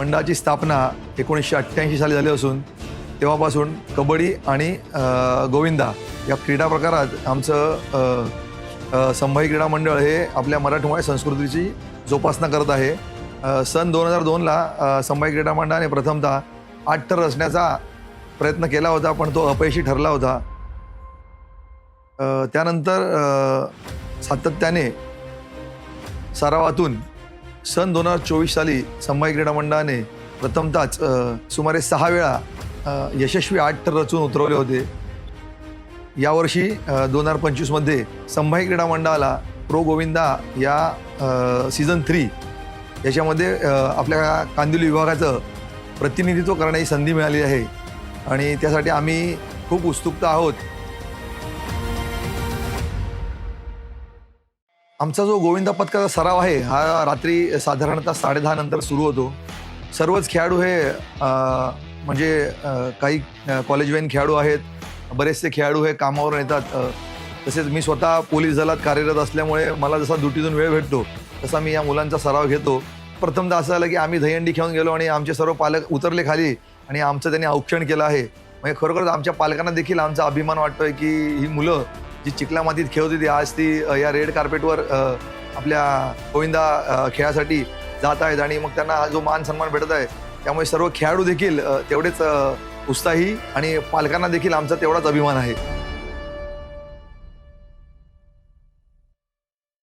मंडळाची स्थापना एकोणीसशे अठ्ठ्याऐंशी साली झाली असून तेव्हापासून कबड्डी आणि गोविंदा या क्रीडा प्रकारात आमचं संभाई संभाजी क्रीडा मंडळ हे आपल्या मराठमोळ्या संस्कृतीची जोपासना करत आहे. सन दोन हजार दोनला संभाजी क्रीडा मंडळाने प्रथमतः आठ ठर रचण्याचा प्रयत्न केला होता पण तो अपयशी ठरला होता. त्यानंतर सातत्याने सरावातून सन दोन हजार चोवीस साली संभाजी क्रीडा मंडळाने प्रथमतःच सुमारे सहा वेळा यशस्वी आठ ठर रचून उतरवले होते. यावर्षी दोन हजार पंचवीसमध्ये संभाजी क्रीडा मंडळाला प्रो गोविंदा या सीझन थ्री याच्यामध्ये आपल्या कांदिवली विभागाचं प्रतिनिधित्व करण्याची संधी मिळाली आहे. आणि त्यासाठी आम्ही खूप उत्सुकता आहोत आमचा जो गोविंदा पथकाचा सराव आहे हा रात्री साधारणतः साडेदहा नंतर सुरू होतो. सर्वच खेळाडू हे म्हणजे काही कॉलेजवाईन खेळाडू आहेत बरेचसे खेळाडू हे कामावर येतात तसेच मी स्वतः पोलीस दलात कार्यरत असल्यामुळे मला जसा ड्युटीतून वेळ भेटतो तसा मी या मुलांचा सराव घेतो. प्रथमदा असं झालं की आम्ही दहीहंडी खेळून गेलो आणि आमचे सर्व पालक उतरले खाली आणि आमचं त्यांनी औक्षण केलं आहे. म्हणजे खरोखरच आमच्या पालकांना देखील आमचा अभिमान वाटतोय की ही मुलं जी चिखला मातीत खेळत होती आज ती या रेड कार्पेटवर आपल्या गोविंदा खेळासाठी जात आहेत आणि मग त्यांना जो मान सन्मान भेटत आहे त्यामुळे सर्व खेळाडू देखील तेवढेच उत्साही आणि पालकांना देखील आमचा तेवढाच अभिमान आहे.